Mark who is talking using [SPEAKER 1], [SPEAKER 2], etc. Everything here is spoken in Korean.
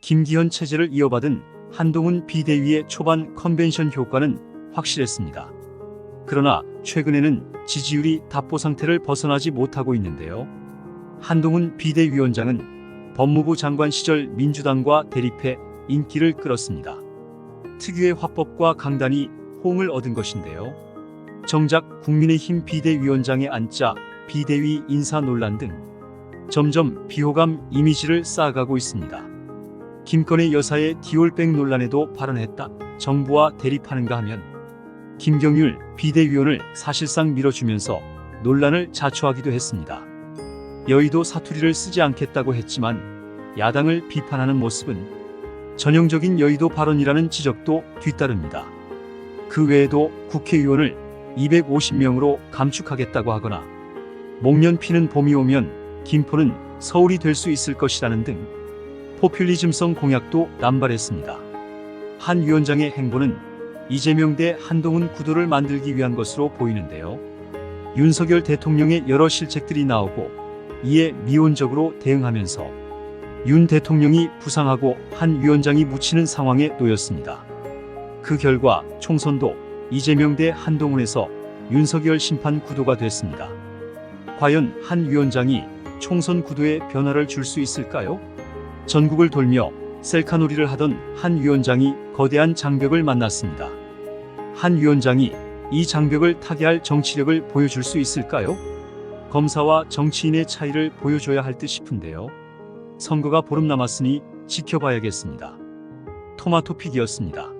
[SPEAKER 1] 김기현 체제를 이어받은 한동훈 비대위의 초반 컨벤션 효과는 확실했습니다. 그러나 최근에는 지지율이 답보 상태를 벗어나지 못하고 있는데요. 한동훈 비대위원장은 법무부 장관 시절 민주당과 대립해 인기를 끌었습니다. 특유의 화법과 강단이 호응을 얻은 것인데요. 정작 국민의힘 비대위원장에 앉자 비대위 인사 논란 등 점점 비호감 이미지를 쌓아가고 있습니다. 김건희 여사의 디올백 논란에도 발언했다. 정부와 대립하는가 하면 김경률 비대위원을 사실상 밀어주면서 논란을 자초하기도 했습니다. 여의도 사투리를 쓰지 않겠다고 했지만 야당을 비판하는 모습은 전형적인 여의도 발언이라는 지적도 뒤따릅니다. 그 외에도 국회의원을 250명으로 감축하겠다고 하거나 목련 피는 봄이 오면 김포는 서울이 될 수 있을 것이라는 등 포퓰리즘성 공약도 남발했습니다. 한 위원장의 행보는 이재명 대 한동훈 구도를 만들기 위한 것으로 보이는데요. 윤석열 대통령의 여러 실책들이 나오고 이에 미온적으로 대응하면서 윤 대통령이 부상하고 한 위원장이 묻히는 상황에 놓였습니다. 그 결과 총선도 이재명 대 한동훈에서 윤석열 심판 구도가 됐습니다. 과연 한 위원장이 총선 구도에 변화를 줄 수 있을까요? 전국을 돌며 셀카놀이를 하던 한 위원장이 거대한 장벽을 만났습니다. 한 위원장이 이 장벽을 타개할 정치력을 보여줄 수 있을까요? 검사와 정치인의 차이를 보여줘야 할 듯 싶은데요. 선거가 보름 남았으니 지켜봐야겠습니다. 토마토픽이었습니다.